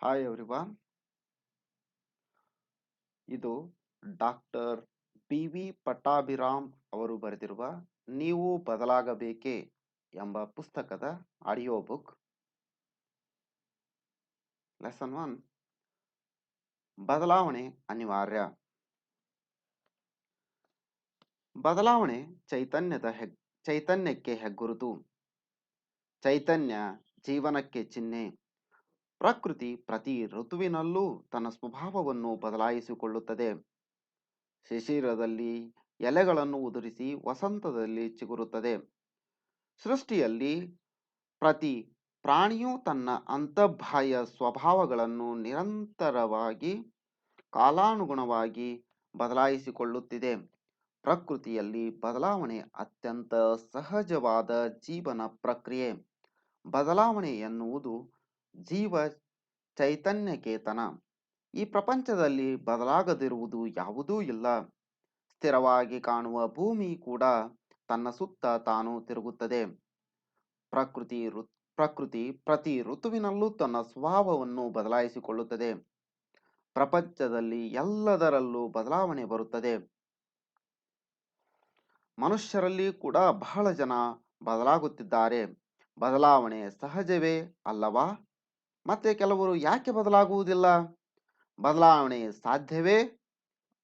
Hi everyone ಇದು doctor B V Pattabhiram ಅವರು ಬರೆದಿರುವ ನೀವು ಬದಲಾಗಬೇಕೇ ಎಂಬ ಪುಸ್ತಕದ ಆಡಿಯೋ ಬುಕ್ ಲೆಸನ್ ಒನ್ ಬದಲಾವಣೆ ಅನಿವಾರ್ಯ. ಬದಲಾವಣೆ ಚೈತನ್ಯದ ಹೆಗ್, ಚೈತನ್ಯಕ್ಕೆ ಹೆಗ್ಗುರುತು. ಚೈತನ್ಯ ಜೀವನಕ್ಕೆ ಚಿಹ್ನೆ. ಪ್ರಕೃತಿ ಪ್ರತಿ ಋತುವಿನಲ್ಲೂ ತನ್ನ ಸ್ವಭಾವವನ್ನು ಬದಲಾಯಿಸಿಕೊಳ್ಳುತ್ತದೆ. ಶಿಶಿರದಲ್ಲಿ ಎಲೆಗಳನ್ನು ಉದುರಿಸಿ ವಸಂತದಲ್ಲಿ ಚಿಗುರುತ್ತದೆ. ಸೃಷ್ಟಿಯಲ್ಲಿ ಪ್ರತಿ ಪ್ರಾಣಿಯು ತನ್ನ ಅಂತರ್ಬಾಹ್ಯ ಸ್ವಭಾವಗಳನ್ನು ನಿರಂತರವಾಗಿ, ಕಾಲಾನುಗುಣವಾಗಿ ಬದಲಾಯಿಸಿಕೊಳ್ಳುತ್ತಿದೆ. ಪ್ರಕೃತಿಯಲ್ಲಿ ಬದಲಾವಣೆ ಅತ್ಯಂತ ಸಹಜವಾದ ಜೀವನ ಪ್ರಕ್ರಿಯೆ. ಬದಲಾವಣೆ ಎನ್ನುವುದು ಜೀವ ಚೈತನ್ಯಕೇತನ. ಈ ಪ್ರಪಂಚದಲ್ಲಿ ಬದಲಾಗದಿರುವುದು ಯಾವುದೂ ಇಲ್ಲ. ಸ್ಥಿರವಾಗಿ ಕಾಣುವ ಭೂಮಿ ಕೂಡ ತನ್ನ ಸುತ್ತ ತಾನು ತಿರುಗುತ್ತದೆ. ಪ್ರಕೃತಿ ಪ್ರಕೃತಿ ಪ್ರತಿ ಋತುವಿನಲ್ಲೂ ತನ್ನ ಸ್ವಭಾವವನ್ನು ಬದಲಾಯಿಸಿಕೊಳ್ಳುತ್ತದೆ. ಪ್ರಪಂಚದಲ್ಲಿ ಎಲ್ಲದರಲ್ಲೂ ಬದಲಾವಣೆ ಬರುತ್ತದೆ. ಮನುಷ್ಯರಲ್ಲಿ ಕೂಡ ಬಹಳ ಜನ ಬದಲಾಗುತ್ತಿದ್ದಾರೆ. ಬದಲಾವಣೆ ಸಹಜವೇ ಅಲ್ಲವಾ? ಮತ್ತೆ ಕೆಲವರು ಯಾಕೆ ಬದಲಾಗುವುದಿಲ್ಲ? ಬದಲಾವಣೆ ಸಾಧ್ಯವೇ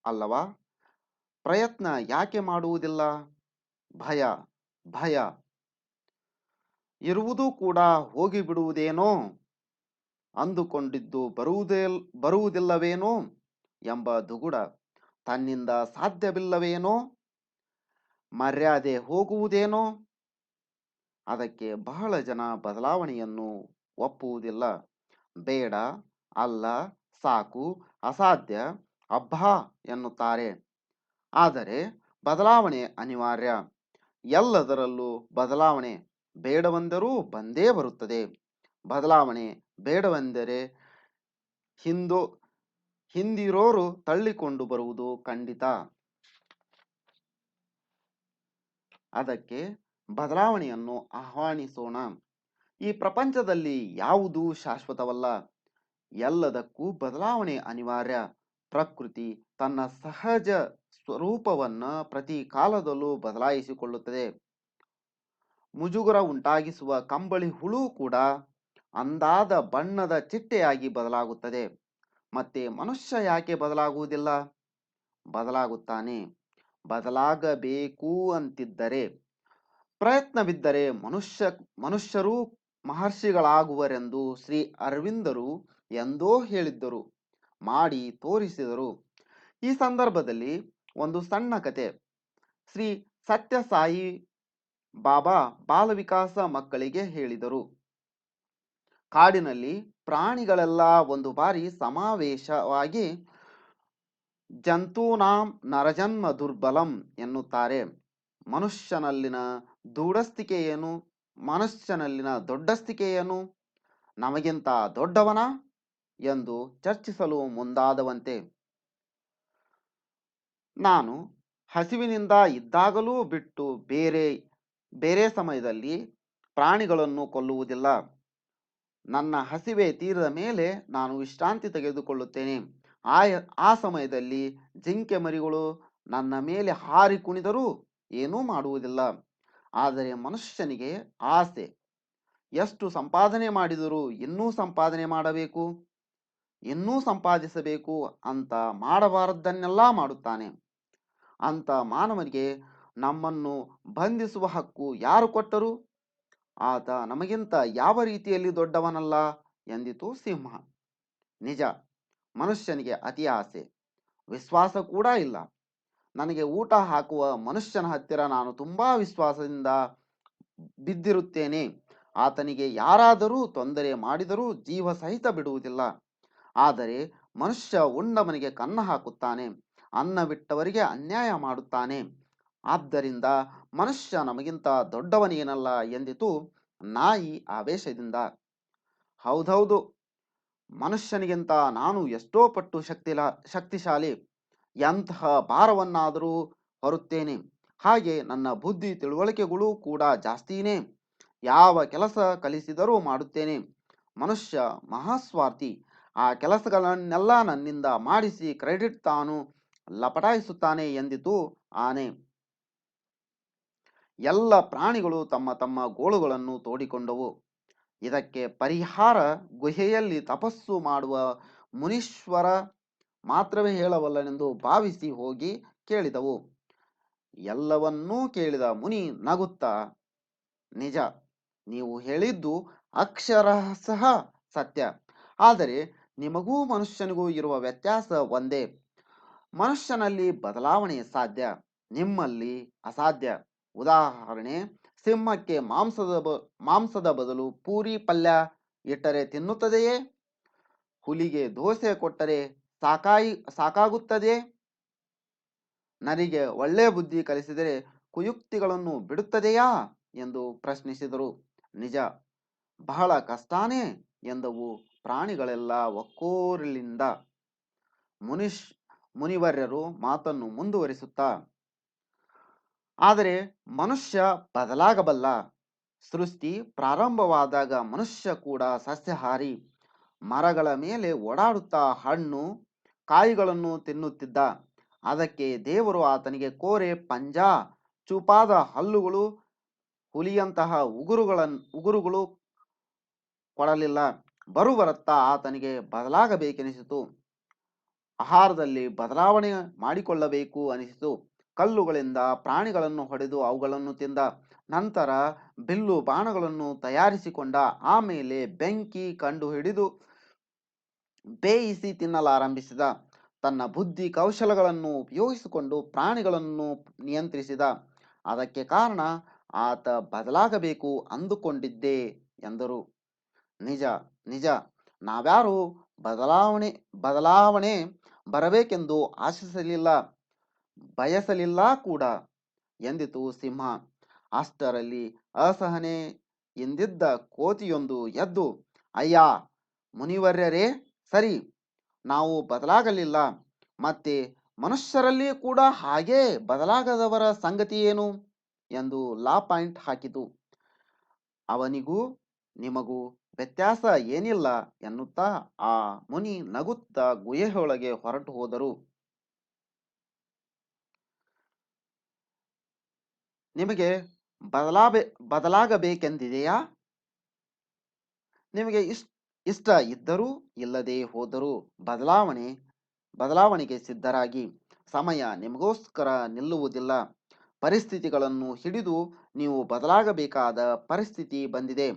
ಅಲ್ಲವಾ? ಪ್ರಯತ್ನ ಯಾಕೆ ಮಾಡುವುದಿಲ್ಲ? ಭಯ ಭಯ. ಇರುವುದು ಕೂಡ ಹೋಗಿಬಿಡುವುದೇನೋ? ಅಂದುಕೊಂಡಿದ್ದು ಬರುವುದೇ ಬರುವುದಿಲ್ಲವೇನೋ? ಎಂಬ ದುಗುಡ ತನ್ನಿಂದ ಸಾಧ್ಯವಿಲ್ಲವೇನೋ? ಮರ್ಯಾದೆ ಹೋಗುವುದೇನೋ? ಅದಕ್ಕೆ ಬಹಳ ಜನ ಬದಲಾವಣೆಯನ್ನು ಒಪ್ಪುವುದಿಲ್ಲ. ಬೇಡ, ಅಲ್ಲ, ಸಾಕು, ಅಸಾಧ್ಯ, ಅಬ್ಬಾ ಎನ್ನುತ್ತಾರೆ. ಆದರೆ ಬದಲಾವಣೆ ಅನಿವಾರ್ಯ. ಎಲ್ಲದರಲ್ಲೂ ಬದಲಾವಣೆ ಬೇಡವೆಂದರೂ ಬಂದೇ ಬರುತ್ತದೆ. ಬದಲಾವಣೆ ಬೇಡವೆಂದರೆ ಹಿಂದೋ, ಹಿಂದಿರೋರು ತಳ್ಳಿಕೊಂಡು ಬರುವುದು ಖಂಡಿತ. ಅದಕ್ಕೆ ಬದಲಾವಣೆಯನ್ನು ಆಹ್ವಾನಿಸೋಣ. ಈ ಪ್ರಪಂಚದಲ್ಲಿ ಯಾವುದೂ ಶಾಶ್ವತವಲ್ಲ. ಎಲ್ಲದಕ್ಕೂ ಬದಲಾವಣೆ ಅನಿವಾರ್ಯ. ಪ್ರಕೃತಿ ತನ್ನ ಸಹಜ ಸ್ವರೂಪವನ್ನು ಪ್ರತಿ ಕಾಲದಲ್ಲೂ ಬದಲಾಯಿಸಿಕೊಳ್ಳುತ್ತದೆ. ಮುಜುಗರ ಉಂಟಾಗಿಸುವ ಕಂಬಳಿ ಹುಳು ಕೂಡ ಅಂದಾದ ಬಣ್ಣದ ಚಿಟ್ಟೆಯಾಗಿ ಬದಲಾಗುತ್ತದೆ. ಮತ್ತೆ ಮನುಷ್ಯ ಯಾಕೆ ಬದಲಾಗುವುದಿಲ್ಲ? ಬದಲಾಗುತ್ತಾನೆ. ಬದಲಾಗಬೇಕು ಅಂತಿದ್ದರೆ, ಪ್ರಯತ್ನವಿದ್ದರೆ ಮನುಷ್ಯ ಮನುಷ್ಯರೂ ಮಹರ್ಷಿಗಳಾಗುವರೆಂದು ಶ್ರೀ ಅರವಿಂದರು ಎಂದೋ ಹೇಳಿದ್ದರು, ಮಾಡಿ ತೋರಿಸಿದರು. ಈ ಸಂದರ್ಭದಲ್ಲಿ ಒಂದು ಸಣ್ಣ ಕತೆ. ಶ್ರೀ ಸತ್ಯಸಾಯಿ ಬಾಬಾ ಬಾಲವಿಕಾಸ ಮಕ್ಕಳಿಗೆ ಹೇಳಿದರು. ಕಾಡಿನಲ್ಲಿ ಪ್ರಾಣಿಗಳೆಲ್ಲ ಒಂದು ಬಾರಿ ಸಮಾವೇಶವಾಗಿ ಜಂತೂನಾಂ ನರಜನ್ಮ ದುರ್ಬಲಂ ಎನ್ನುತ್ತಾರೆ. ಮನುಷ್ಯನಲ್ಲಿನ ದೂಢಸ್ತಿಕೆ ಏನು? ಮನುಷ್ಯನಲ್ಲಿನ ದೊಡ್ಡಸ್ತಿಕೆಯನ್ನು ನಮಗಿಂತ ದೊಡ್ಡವನ ಎಂದು ಚರ್ಚಿಸಲು ಮುಂದಾದವಂತೆ. ನಾನು ಹಸಿವಿನಿಂದ ಇದ್ದಾಗಲೂ ಬಿಟ್ಟು ಬೇರೆ ಬೇರೆ ಸಮಯದಲ್ಲಿ ಪ್ರಾಣಿಗಳನ್ನು ಕೊಲ್ಲುವುದಿಲ್ಲ. ನನ್ನ ಹಸಿವೆ ತೀರದ ಮೇಲೆ ನಾನು ವಿಶ್ರಾಂತಿ ತೆಗೆದುಕೊಳ್ಳುತ್ತೇನೆ. ಆ ಆ ಸಮಯದಲ್ಲಿ ಜಿಂಕೆ ಮರಿಗಳು ನನ್ನ ಮೇಲೆ ಹಾರಿ ಕುಣಿದರೂ ಏನೂ ಮಾಡುವುದಿಲ್ಲ. ಆದರೆ ಮನುಷ್ಯನಿಗೆ ಆಸೆ, ಎಷ್ಟು ಸಂಪಾದನೆ ಮಾಡಿದರೂ ಇನ್ನೂ ಸಂಪಾದನೆ ಮಾಡಬೇಕು, ಇನ್ನೂ ಸಂಪಾದಿಸಬೇಕು ಅಂತ ಮಾಡಬಾರದ್ದನ್ನೆಲ್ಲ ಮಾಡುತ್ತಾನೆ. ಅಂತ ಮಾನವನಿಗೆ ನಮ್ಮನ್ನು ಬಂಧಿಸುವ ಹಕ್ಕು ಯಾರು ಕೊಟ್ಟರು? ಆತ ನಮಗಿಂತ ಯಾವ ರೀತಿಯಲ್ಲಿ ದೊಡ್ಡವನಲ್ಲ ಎಂದಿತು ಸಿಂಹ. ನಿಜ, ಮನುಷ್ಯನಿಗೆ ಅತಿ ಆಸೆ. ವಿಶ್ವಾಸ ಕೂಡ ಇಲ್ಲ. ನನಗೆ ಊಟ ಹಾಕುವ ಮನುಷ್ಯನ ಹತ್ತಿರ ನಾನು ತುಂಬಾ ವಿಶ್ವಾಸದಿಂದ ಬಿದ್ದಿರುತ್ತೇನೆ. ಆತನಿಗೆ ಯಾರಾದರೂ ತೊಂದರೆ ಮಾಡಿದರೂ ಜೀವ ಸಹಿತ ಬಿಡುವುದಿಲ್ಲ. ಆದರೆ ಮನುಷ್ಯ ಉಂಡವನಿಗೆ ಕನ್ನ ಹಾಕುತ್ತಾನೆ, ಅನ್ನ ಬಿಟ್ಟವರಿಗೆ ಅನ್ಯಾಯ ಮಾಡುತ್ತಾನೆ. ಆದ್ದರಿಂದ ಮನುಷ್ಯ ನಮಗಿಂತ ದೊಡ್ಡವನೇನಲ್ಲ ಎಂದಿತು ನಾಯಿ ಆವೇಶದಿಂದ. ಹೌದೌದು, ಮನುಷ್ಯನಿಗಿಂತ ನಾನು ಎಷ್ಟೋ ಪಟ್ಟು ಶಕ್ತಿಲ, ಶಕ್ತಿಶಾಲಿ. ಎಂತಹ ಭಾರವನ್ನಾದರೂ ಹೊರುತ್ತೇನೆ. ಹಾಗೆ ನನ್ನ ಬುದ್ಧಿ ತಿಳುವಳಿಕೆಗಳು ಕೂಡ ಜಾಸ್ತಿನೇ ಯಾವ ಕೆಲಸ ಕಲಿಸಿದರೂ ಮಾಡುತ್ತೇನೆ. ಮನುಷ್ಯ ಮಹಾಸ್ವಾರ್ಥಿ. ಆ ಕೆಲಸಗಳನ್ನೆಲ್ಲ ನನ್ನಿಂದ ಮಾಡಿಸಿ ಕ್ರೆಡಿಟ್ ತಾನು ಲಪಟಾಯಿಸುತ್ತಾನೆ ಎಂದಿತು ಆನೆ. ಎಲ್ಲ ಪ್ರಾಣಿಗಳು ತಮ್ಮ ತಮ್ಮ ಗೋಳುಗಳನ್ನು ತೋಡಿಕೊಂಡವು. ಇದಕ್ಕೆ ಪರಿಹಾರ ಗುಹೆಯಲ್ಲಿ ತಪಸ್ಸು ಮಾಡುವ ಮುನೀಶ್ವರ ಮಾತ್ರವೇ ಹೇಳಬಲ್ಲನೆಂದು ಭಾವಿಸಿ ಹೋಗಿ ಕೇಳಿದವು. ಎಲ್ಲವನ್ನೂ ಕೇಳಿದ ಮುನಿ ನಗುತ್ತಾ, ನಿಜ, ನೀವು ಹೇಳಿದ್ದು ಅಕ್ಷರ ಸಹ ಸತ್ಯ. ಆದರೆ ನಿಮಗೂ ಮನುಷ್ಯನಿಗೂ ಇರುವ ವ್ಯತ್ಯಾಸ ಒಂದೇ. ಮನುಷ್ಯನಲ್ಲಿ ಬದಲಾವಣೆ ಸಾಧ್ಯ, ನಿಮ್ಮಲ್ಲಿ ಅಸಾಧ್ಯ. ಉದಾಹರಣೆ, ಸಿಂಹಕ್ಕೆ ಮಾಂಸದ ಬ, ಮಾಂಸದ ಬದಲು ಪೂರಿ ಪಲ್ಯ ಇಟ್ಟರೆ ತಿನ್ನುತ್ತದೆಯೇ? ಹುಲಿಗೆ ದೋಸೆ ಕೊಟ್ಟರೆ ಸಾಕಾಯಿ, ಸಾಕಾಗುತ್ತದೆ? ನರಿಗೆ ಒಳ್ಳೆ ಬುದ್ಧಿ ಕಲಿಸಿದರೆ ಕುಯುಕ್ತಿಗಳನ್ನು ಬಿಡುತ್ತದೆಯಾ? ಎಂದು ಪ್ರಶ್ನಿಸಿದರು. ನಿಜ. ಬಹಳ ಕಷ್ಟಾನೇ ಎಂದವು ಪ್ರಾಣಿಗಳೆಲ್ಲ ಒಕ್ಕೋರಲಿಂದ. ಮುನಿಷ್ ಮುನಿವರ್ಯರು ಮಾತನ್ನು ಮುಂದುವರಿಸುತ್ತಾ, ಆದರೆ ಮನುಷ್ಯ ಬದಲಾಗಬಲ್ಲ. ಸೃಷ್ಟಿ ಪ್ರಾರಂಭವಾದಾಗ ಮನುಷ್ಯ ಕೂಡ ಸಸ್ಯಾಹಾರಿ. ಮರಗಳ ಮೇಲೆ ಓಡಾಡುತ್ತಾ ಹಣ್ಣು ಕಾಯಿಗಳನ್ನು ತಿನ್ನುತ್ತಿದ್ದ. ಅದಕ್ಕೆ ದೇವರು ಆತನಿಗೆ, ಕೋರೆ, ಪಂಜ, ಚೂಪಾದ ಹಲ್ಲುಗಳು, ಹುಲಿಯಂತಹ ಉಗುರುಗಳ ಉಗುರುಗಳು ಕೊಡಲಿಲ್ಲ. ಬರುಬರುತ್ತಾ ಆತನಿಗೆ ಬದಲಾಗಬೇಕೆನಿಸಿತು. ಆಹಾರದಲ್ಲಿ ಬದಲಾವಣೆ ಮಾಡಿಕೊಳ್ಳಬೇಕು ಅನಿಸಿತು. ಕಲ್ಲುಗಳಿಂದ ಪ್ರಾಣಿಗಳನ್ನು ಹೊಡೆದು ಅವುಗಳನ್ನು ತಿಂದ. ನಂತರ ಬಿಲ್ಲು ಬಾಣಗಳನ್ನು ತಯಾರಿಸಿಕೊಂಡ. ಆಮೇಲೆ ಬೆಂಕಿ ಕಂಡು ಹಿಡಿದು ಬೇಯಿಸಿ ತಿನ್ನಲಾರಂಭಿಸಿದ, ತನ್ನ ಬುದ್ಧಿ ಕೌಶಲಗಳನ್ನು ಉಪಯೋಗಿಸಿಕೊಂಡು ಪ್ರಾಣಿಗಳನ್ನು ನಿಯಂತ್ರಿಸಿದ. ಅದಕ್ಕೆ ಕಾರಣ ಆತ ಬದಲಾಗಬೇಕು ಅಂದುಕೊಂಡಿದ್ದೆ ಎಂದರು. ನಿಜ ನಿಜ. ನಾವ್ಯಾರು ಬದಲಾವಣೆ ಬದಲಾವಣೆ ಬರಬೇಕೆಂದು ಆಶಿಸಲಿಲ್ಲ, ಬಯಸಲಿಲ್ಲ ಕೂಡ ಎಂದಿತು ಸಿಂಹ. ಅಷ್ಟರಲ್ಲಿ ಅಸಹನೆ ಎಂದಿದ್ದ ಕೋತಿಯೊಂದು ಎದ್ದು, ಅಯ್ಯ, ಮುನಿವರ್ಯರೇ ಸರಿ, ನಾವು ಬದಲಾಗಲಿಲ್ಲ. ಮತ್ತೆ ಮನುಷ್ಯರಲ್ಲಿ ಕೂಡ ಹಾಗೇ ಬದಲಾಗದವರ ಸಂಗತಿ ಏನು? ಎಂದು ಲಾ ಪಾಯಿಂಟ್ ಹಾಕಿತು. ಅವನಿಗೂ ನಿಮಗೂ ವ್ಯತ್ಯಾಸ ಏನಿಲ್ಲ ಎನ್ನುತ್ತಾ ಆ ಮುನಿ ನಗುತ್ತಾ ಗುಹೆಯೊಳಗೆ ಹೊರಟು ಹೋದರು. ನಿಮಗೆ ಬದಲಾಬೆ, ಬದಲಾಗಬೇಕೆಂದಿದೆಯಾ? ನಿಮಗೆ ಇಷ್ಟ ಇಷ್ಟ ಇದ್ದರೂ ಇಲ್ಲದೆ ಹೋದರೂ ಬದಲಾವಣೆ, ಬದಲಾವಣೆಗೆ ಸಿದ್ಧರಾಗಿ. ಸಮಯ ನಿಮಗೋಸ್ಕರ ನಿಲ್ಲುವುದಿಲ್ಲ. ಪರಿಸ್ಥಿತಿಗಳನ್ನು ಹಿಡಿದು ನೀವು ಬದಲಾಗಬೇಕಾದ ಪರಿಸ್ಥಿತಿ ಬಂದಿದೆ.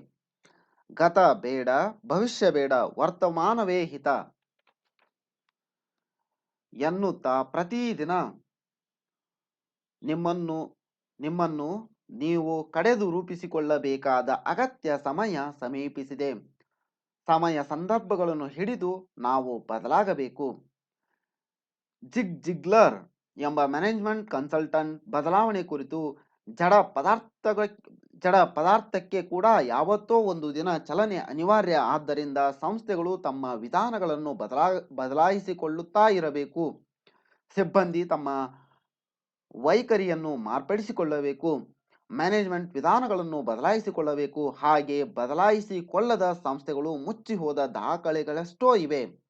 ಗತ ಬೇಡ, ಭವಿಷ್ಯ ಬೇಡ, ವರ್ತಮಾನವೇ ಹಿತ. ಎನ್ನುತ್ತಾ ಪ್ರತಿದಿನ ನಿಮ್ಮನ್ನು ನಿಮ್ಮನ್ನು ನೀವು ಕಡೆದು ರೂಪಿಸಿಕೊಳ್ಳಬೇಕಾದ ಅಗತ್ಯ ಸಮಯ ಸಮೀಪಿಸಿದೆ. ಸಮಯ ಸಂದರ್ಭಗಳನ್ನು ಹಿಡಿದು ನಾವು ಬದಲಾಗಬೇಕು. ಜಿಗ್ ಜಿಗ್ಲರ್ ಎಂಬ ಮ್ಯಾನೇಜ್ಮೆಂಟ್ ಕನ್ಸಲ್ಟೆಂಟ್ ಬದಲಾವಣೆ ಕುರಿತು ಜಡ ಪದಾರ್ಥಗಳ ಜಡ ಪದಾರ್ಥಕ್ಕೆ ಕೂಡ ಯಾವತ್ತೋ ಒಂದು ದಿನ ಚಲನೆ ಅನಿವಾರ್ಯ. ಆದ್ದರಿಂದ ಸಂಸ್ಥೆಗಳು ತಮ್ಮ ವಿಧಾನಗಳನ್ನು ಬದಲಾ, ಬದಲಾಯಿಸಿಕೊಳ್ಳುತ್ತಾ ಇರಬೇಕು. ಸಿಬ್ಬಂದಿ ತಮ್ಮ ವೈಖರಿಯನ್ನು ಮಾರ್ಪಡಿಸಿಕೊಳ್ಳಬೇಕು. ಮ್ಯಾನೇಜ್ಮೆಂಟ್ ವಿಧಾನಗಳನ್ನು ಬದಲಾಯಿಸಿಕೊಳ್ಳಬೇಕು. ಹಾಗೆ ಬದಲಾಯಿಸಿಕೊಳ್ಳದ ಸಂಸ್ಥೆಗಳು ಮುಚ್ಚಿ ಹೋದ ದಾಖಲೆಗಳೆಷ್ಟೋ ಇವೆ.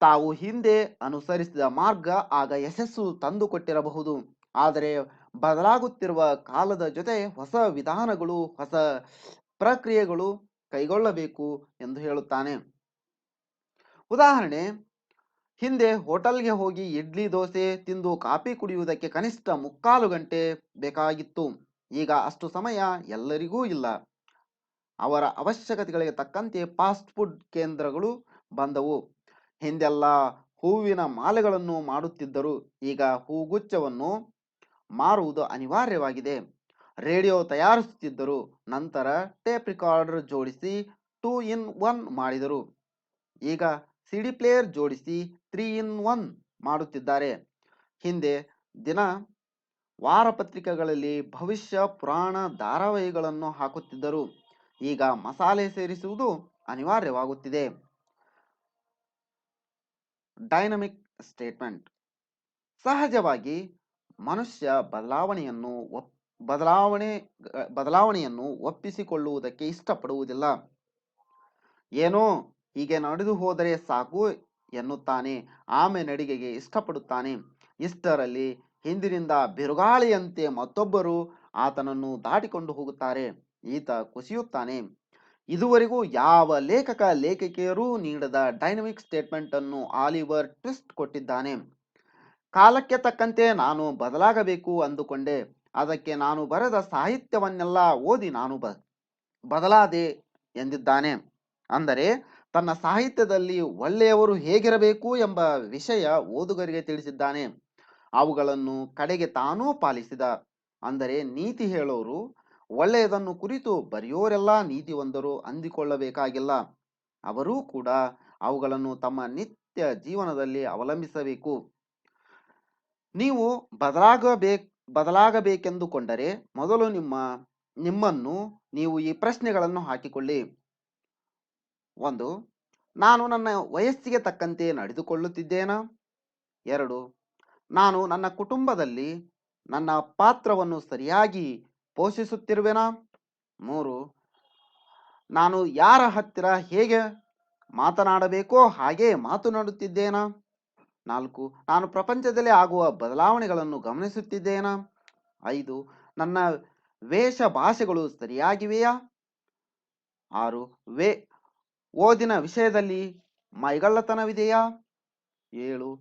ತಾವು ಹಿಂದೆ ಅನುಸರಿಸಿದ ಮಾರ್ಗ ಆಗ ಯಶಸ್ಸು ತಂದುಕೊಟ್ಟಿರಬಹುದು. ಆದರೆ ಬದಲಾಗುತ್ತಿರುವ ಕಾಲದ ಜೊತೆ ಹೊಸ ವಿಧಾನಗಳು, ಹೊಸ ಪ್ರಕ್ರಿಯೆಗಳು ಕೈಗೊಳ್ಳಬೇಕು ಎಂದು ಹೇಳುತ್ತಾನೆ. ಉದಾಹರಣೆ, ಹಿಂದೆ ಹೋಟೆಲ್ಗೆ ಹೋಗಿ ಇಡ್ಲಿ ದೋಸೆ ತಿಂದು ಕಾಫಿ ಕುಡಿಯುವುದಕ್ಕೆ ಕನಿಷ್ಠ ಮುಕ್ಕಾಲು ಗಂಟೆ ಬೇಕಾಗಿತ್ತು. ಈಗ ಅಷ್ಟು ಸಮಯ ಎಲ್ಲರಿಗೂ ಇಲ್ಲ. ಅವರ ಅವಶ್ಯಕತೆಗಳಿಗೆ ತಕ್ಕಂತೆ ಫಾಸ್ಟ್ ಫುಡ್ ಕೇಂದ್ರಗಳು ಬಂದವು. ಹಿಂದೆಲ್ಲ ಹೂವಿನ ಮಾಲೆಗಳನ್ನು ಮಾಡುತ್ತಿದ್ದರು. ಈಗ ಹೂಗುಚ್ಛವನ್ನು ಮಾರುವುದು ಅನಿವಾರ್ಯವಾಗಿದೆ. ರೇಡಿಯೋ ತಯಾರಿಸುತ್ತಿದ್ದರು. ನಂತರ ಟೇಪ್ ರಿಕಾರ್ಡರ್ ಜೋಡಿಸಿ ಟೂ ಇನ್ ಒನ್ ಮಾಡಿದರು. ಈಗ ಸಿ ಡಿ ಪ್ಲೇಯರ್ ಜೋಡಿಸಿ ತ್ರೀ ಇನ್ ಒನ್ ಮಾಡುತ್ತಿದ್ದಾರೆ. ಹಿಂದೆ ದಿನ ವಾರಪತ್ರಿಕೆಗಳಲ್ಲಿ ಭವಿಷ್ಯ ಪುರಾಣ ಧಾರಾವಾಹಿಗಳನ್ನು ಹಾಕುತ್ತಿದ್ದರು. ಈಗ ಮಸಾಲೆ ಸೇರಿಸುವುದು ಅನಿವಾರ್ಯವಾಗುತ್ತಿದೆ. Dynamic statement. ಸಹಜವಾಗಿ ಮನುಷ್ಯ ಬದಲಾವಣೆಯನ್ನು ಬದಲಾವಣೆ, ಬದಲಾವಣೆಯನ್ನು ಒಪ್ಪಿಸಿಕೊಳ್ಳುವುದಕ್ಕೆ ಇಷ್ಟಪಡುವುದಿಲ್ಲ. ಏನೋ ಹೀಗೆ ನಡೆದು ಹೋದರೆ ಸಾಕು ಎನ್ನುತ್ತಾನೆ. ಆಮೆ ನಡಿಗೆಗೆ ಇಷ್ಟಪಡುತ್ತಾನೆ. ಇಷ್ಟರಲ್ಲಿ ಹಿಂದಿನಿಂದ ಬಿರುಗಾಳಿಯಂತೆ ಮತ್ತೊಬ್ಬರು ಆತನನ್ನು ದಾಟಿಕೊಂಡು ಹೋಗುತ್ತಾರೆ. ಈತ ಕುಸಿಯುತ್ತಾನೆ. ಇದುವರೆಗೂ ಯಾವ ಲೇಖಕ ಲೇಖಕಿಯರೂ ನೀಡದ ಡೈನಮಿಕ್ ಸ್ಟೇಟ್ಮೆಂಟ್ ಅನ್ನು ಆಲಿವರ್ ಟ್ವಿಸ್ಟ್ ಕೊಟ್ಟಿದ್ದಾನೆ. ಕಾಲಕ್ಕೆ ತಕ್ಕಂತೆ ನಾನು ಬದಲಾಗಬೇಕು ಅಂದುಕೊಂಡೆ. ಅದಕ್ಕೆ ನಾನು ಬರೆದ ಸಾಹಿತ್ಯವನ್ನೆಲ್ಲ ಓದಿ ನಾನು ಬ, ಬದಲಾದೆ ಎಂದಿದ್ದಾನೆ. ಅಂದರೆ ತನ್ನ ಸಾಹಿತ್ಯದಲ್ಲಿ ಒಳ್ಳೆಯವರು ಹೇಗಿರಬೇಕು ಎಂಬ ವಿಷಯ ಓದುಗರಿಗೆ ತಿಳಿಸಿದ್ದಾನೆ. ಅವುಗಳನ್ನು ಕಡೆಗೆ ತಾನೂ ಪಾಲಿಸಿದ. ಅಂದರೆ ನೀತಿ ಹೇಳೋರು, ಒಳ್ಳೆಯದನ್ನು ಕುರಿತು ಬರೆಯೋರೆಲ್ಲ ನೀತಿವಂದರು ಅಂದಿಕೊಳ್ಳಬೇಕಾಗಿಲ್ಲ. ಅವರೂ ಕೂಡ ಅವುಗಳನ್ನು ತಮ್ಮ ನಿತ್ಯ ಜೀವನದಲ್ಲಿ ಅವಲಂಬಿಸಬೇಕು. ನೀವು ಬದಲಾಗಬೇಕು, ಬದಲಾಗಬೇಕೆಂದುಕೊಂಡರೆ ಮೊದಲು ನಿಮ್ಮ, ನಿಮ್ಮನ್ನು ನೀವು ಈ ಪ್ರಶ್ನೆಗಳನ್ನು ಹಾಕಿಕೊಳ್ಳಿ. ಒಂದು, ನಾನು ನನ್ನ ವಯಸ್ಸಿಗೆ ತಕ್ಕಂತೆ ನಡೆದುಕೊಳ್ಳುತ್ತಿದ್ದೇನಾ? ಎರಡು ನಾನು ನನ್ನ ಕುಟುಂಬದಲ್ಲಿ ನನ್ನ ಪಾತ್ರವನ್ನು ಸರಿಯಾಗಿ ಪೋಷಿಸುತ್ತಿರುವೆನಾ? ಮೂರು, ನಾನು ಯಾರ ಹತ್ತಿರ ಹೇಗೆ ಮಾತನಾಡಬೇಕೋ ಹಾಗೆ ಮಾತನಾಡುತ್ತಿದ್ದೇನಾ ನಾಲ್ಕು, ನಾನು ಪ್ರಪಂಚದಲ್ಲಿ ಆಗುವ ಬದಲಾವಣೆಗಳನ್ನು ಗಮನಿಸುತ್ತಿದ್ದೇನಾ? ಐದು, ನನ್ನ ವೇಷ ಭಾಷೆಗಳು ಸರಿಯಾಗಿವೆಯಾ? ಆರು, ವೇ, ಓದಿನ ವಿಷಯದಲ್ಲಿ ಮೈಗಳ್ಳತನವಿದೆಯಾ? ಏಳು,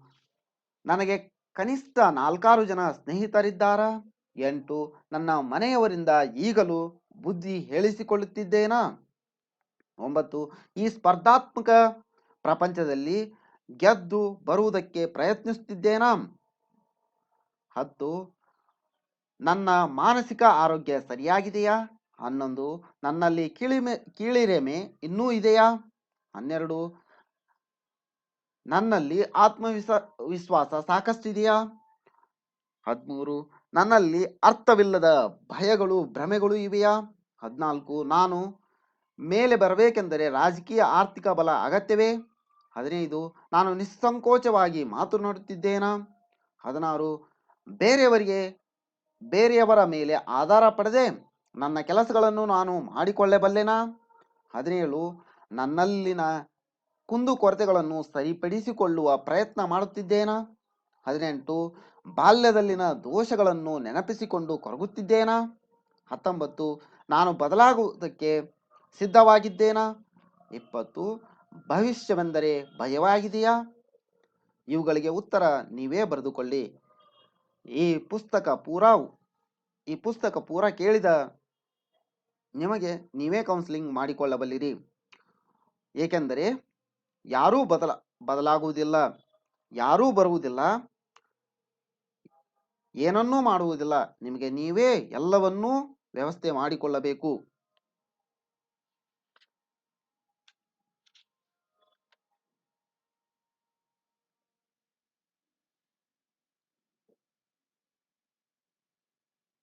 ನನಗೆ ಕನಿಷ್ಠ ನಾಲ್ಕಾರು ಜನ ಸ್ನೇಹಿತರಿದ್ದಾರಾ? ಎಂಟು, ನನ್ನ ಮನೆಯವರಿಂದ ಈಗಲೂ ಬುದ್ಧಿ ಹೇಳಿಸಿಕೊಳ್ಳುತ್ತಿದ್ದೇನಾ? ಒಂಬತ್ತು, ಈ ಸ್ಪರ್ಧಾತ್ಮಕ ಪ್ರಪಂಚದಲ್ಲಿ ಗೆದ್ದು ಬರುವುದಕ್ಕೆ ಪ್ರಯತ್ನಿಸುತ್ತಿದ್ದೇನಾ? ಹತ್ತು, ನನ್ನ ಮಾನಸಿಕ ಆರೋಗ್ಯ ಸರಿಯಾಗಿದೆಯಾ? ಹನ್ನೊಂದು, ನನ್ನಲ್ಲಿ ಕೀಳಿಮೆ, ಕೀಳಿರೆಮೆ ಇನ್ನೂ ಇದೆಯಾ? ಹನ್ನೆರಡು ನನ್ನಲ್ಲಿ ಆತ್ಮವಿಸ, ವಿಶ್ವಾಸ ಸಾಕಷ್ಟಿದೆಯಾ? ಹದಿಮೂರು. ನನ್ನಲ್ಲಿ ಅರ್ಥವಿಲ್ಲದ ಭಯಗಳು, ಭ್ರಮೆಗಳು ಇವೆಯಾ? ಹದಿನಾಲ್ಕು. ನಾನು ಮೇಲೆ ಬರಬೇಕೆಂದರೆ ರಾಜಕೀಯ ಆರ್ಥಿಕ ಬಲ ಅಗತ್ಯವೇ? ಹದಿನೈದು. ನಾನು ನಿಸ್ಸಂಕೋಚವಾಗಿ ಮಾತನಾಡುತ್ತಿದ್ದೇನಾ ಹದಿನಾರು. ಬೇರೆಯವರಿಗೆ, ಬೇರೆಯವರ ಮೇಲೆ ಆಧಾರ ಪಡೆದೆ ನನ್ನ ಕೆಲಸಗಳನ್ನು ನಾನು ಮಾಡಿಕೊಳ್ಳಬಲ್ಲೆನಾ? ಹದಿನೇಳು. ನನ್ನಲ್ಲಿನ ಕುಂದುಕೊರತೆಗಳನ್ನು ಸರಿಪಡಿಸಿಕೊಳ್ಳುವ ಪ್ರಯತ್ನ ಮಾಡುತ್ತಿದ್ದೇನಾ? ಹದಿನೆಂಟು. ಬಾಲ್ಯದಲ್ಲಿನ ದೋಷಗಳನ್ನು ನೆನಪಿಸಿಕೊಂಡು ಕೊರಗುತ್ತಿದ್ದೇನಾ? ಹತ್ತೊಂಬತ್ತು. ನಾನು ಬದಲಾಗುವುದಕ್ಕೆ ಸಿದ್ಧವಾಗಿದ್ದೇನಾ? ಇಪ್ಪತ್ತು. ಭವಿಷ್ಯವೆಂದರೆ ಭಯವಾಗಿದೆಯಾ? ಇವುಗಳಿಗೆ ಉತ್ತರ ನೀವೇ ಬರೆದುಕೊಳ್ಳಿ. ಈ ಪುಸ್ತಕ ಪೂರಾ, ಈ ಪುಸ್ತಕ ಪೂರ ಕೇಳಿದ ನಿಮಗೆ ನೀವೇ ಕೌನ್ಸಿಲಿಂಗ್ ಮಾಡಿಕೊಳ್ಳಬಲ್ಲಿರಿ. ಏಕೆಂದರೆ ಯಾರೂ ಬದಲ ಬದಲಾಗುವುದಿಲ್ಲ ಯಾರೂ ಬರುವುದಿಲ್ಲ ಏನನ್ನೂ ಮಾಡುವುದಿಲ್ಲ. ನಿಮಗೆ ನೀವೇ ಎಲ್ಲವನ್ನೂ ವ್ಯವಸ್ಥೆ ಮಾಡಿಕೊಳ್ಳಬೇಕು.